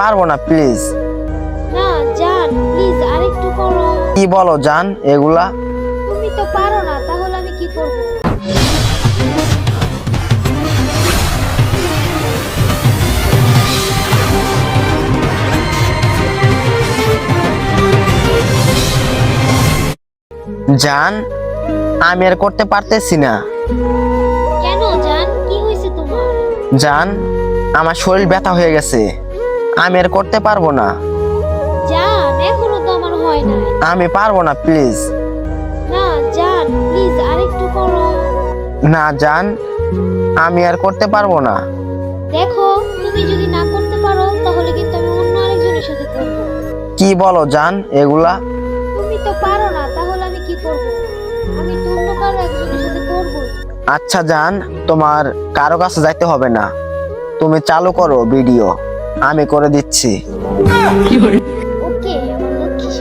পারব না প্লিজ না জান প্লিজ আরেকটু করো। কি বলো জান এগুলা? তুমি তো পারো না তাহলে আমি কি করব? জান আমি আর করতে পারতেছি না। কেন জান? কি হয়েছে তোমার? জান আমার শরীর ব্যথা হয়ে গেছে। আমি আর করতে পারব না। জান এখনও তো আমার হয় নাই। আমি পারব না প্লিজ না জান প্লিজ আরেকটু করো। না জান আমি আর করতে পারব না। দেখো তুমি যদি না করতে পারো তাহলে কিন্তু আমি অন্য আরেকজনের সাথে করব। কি বলো জান এগুলা? তুমি তো পারো না তাহলে আমি কি করব? আমি তো অন্য কারও একজনের সাথে করবই আচ্ছা জান তোমার কারও কাছে যাইতে হবে না। তুমি চালু করো ভিডিও। আমি করে দিচ্ছি। ওকে লক্ষ্মী